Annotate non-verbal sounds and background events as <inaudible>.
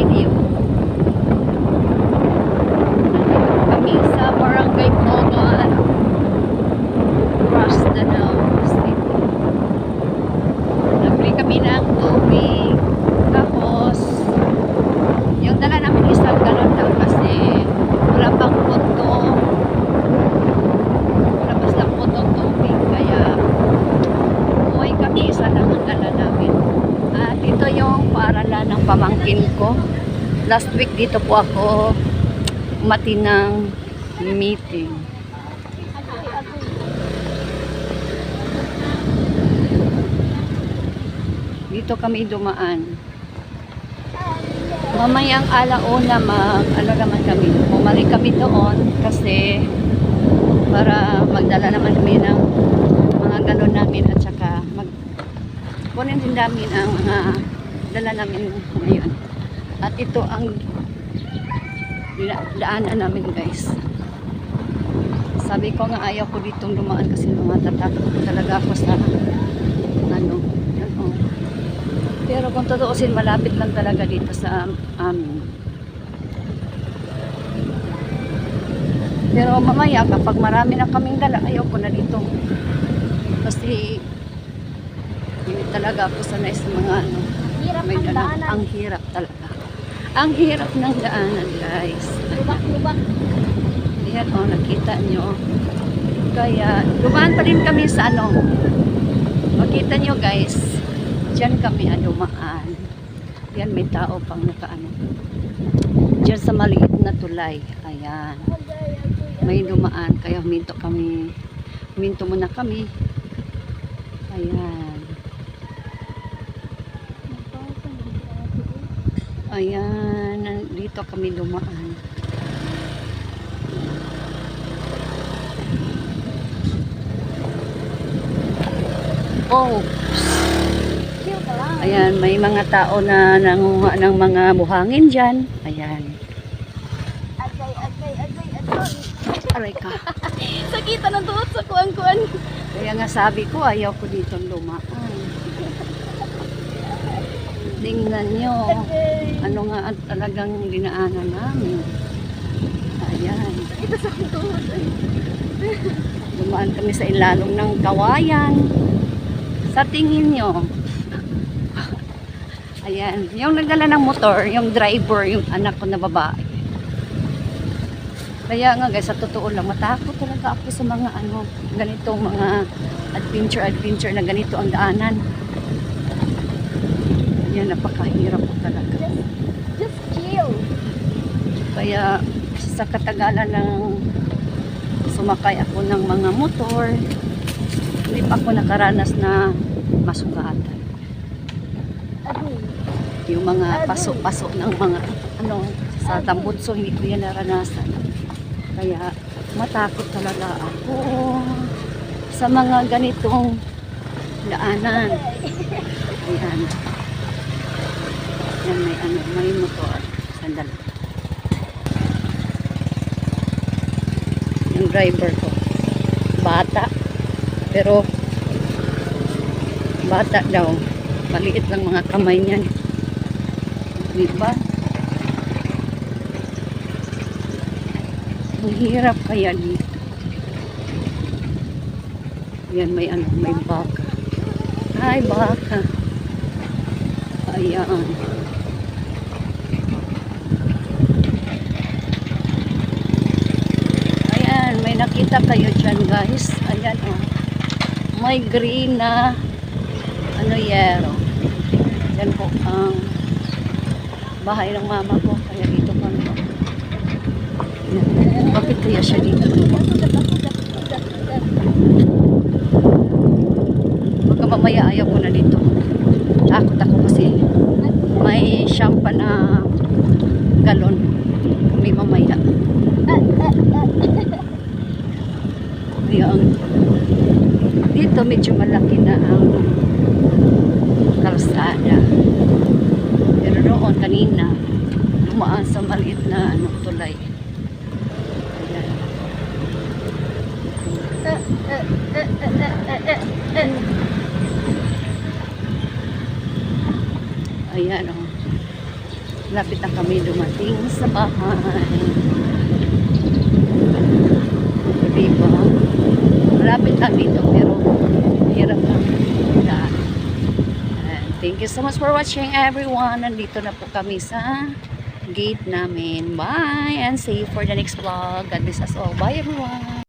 video. Nandito kami sa Barangay Pogon. Mindanao City. Nabili kami ng tubig. Tapos, yung dala namin isang galon lang kasi wala pang punto. Labas lang po itong tubig. Kaya, umuwi kami isa lang ang dala namin. At ito paaralan ng pamangkin ko. Last week dito po ako umati ng meeting. Dito kami dumaan. Mamayang alauna mag, ano naman kami, bumalik kami doon kasi para magdala naman kami ng mga galon namin at saka mag kunin din namin ang mga dala namin ngayon. At ito ang da- daanan namin guys. Sabi ko nga ayaw ko ditong dumaan kasi matatakot talaga ako sa ano, ano. Pero kung tutuusin, malapit lang talaga dito sa amin. Pero mamaya, kapag marami na kaming dala, ayaw ko na dito. Kasi, hindi talaga ako sanay sa mga ano, Hirap ang dala. daanan. Ang hirap talaga. Ang hirap ng daanan, guys. Lubak-lubak. Ayan, oh, nakita nyo. Kaya, dumaan pa rin kami sa ano. Makita nyo, guys. Diyan kami ah, dumaan. Yan, may tao pang nakaano. Diyan sa maliit na tulay. Ayan. May dumaan. Kaya huminto kami. Huminto muna kami. Ayan. Ayan. Dito kami dumaan. Oh, ayan, may mga tao na nanguha ng mga buhangin dyan. Ayan. Agay, agay, agay, agay. Aray ka. <laughs> Sakita ng tuhot sa kuan-kuan. Kaya nga sabi ko, ayaw ko dito lumaan. <laughs> Tingnan nyo. Ano nga ang talagang dinaanan namin. Ayan. Sakita sa ay. Dumaan kami sa ilalong ng kawayan. Sa tingin nyo. Ayan. Yung nagdala ng motor, yung driver, yung anak ko na babae. Kaya nga guys, sa totoo lang, matakot talaga ako sa mga ano, ganitong mga adventure-adventure na ganito ang daanan. Yan, napakahirap po talaga. Just, just chill. Kaya sa katagalan ng sumakay ako ng mga motor, hindi pa ako nakaranas na masugatan. Yung mga paso-paso ng mga ano sa tambutso hindi ko yan naranasan. Kaya matakot talaga ako sa mga ganitong daanan. Ayan. Yan may ano, may motor. Sandali. Yung driver ko. Bata. Pero bata daw. Maliit lang mga kamay niyan. Di ba? Ang kaya dito. Yan, may ano, may baka. Ay, baka. Ayan. Nakita kayo dyan, guys. Ayan, oh. May green na ano yero. Yan po ang bahay ng mama ko. Kaya dito pa no. Bakit kaya siya dito? Baka mamaya ayaw ko na dito. Takot ako kasi may siyampa na galon. May mamaya. Kaya ang dito medyo malaki na ang kalsada. Pero noon kanina, dumaan sa maliit na ano, tulay. Ayan. Ayan o. Lapit na kami dumating sa bahay. Diba? Malapit lang dito pero hirap lang. daan. And Thank you so much for watching everyone. Nandito na po kami sa gate namin. Bye and see you for the next vlog. God bless us all. Bye everyone.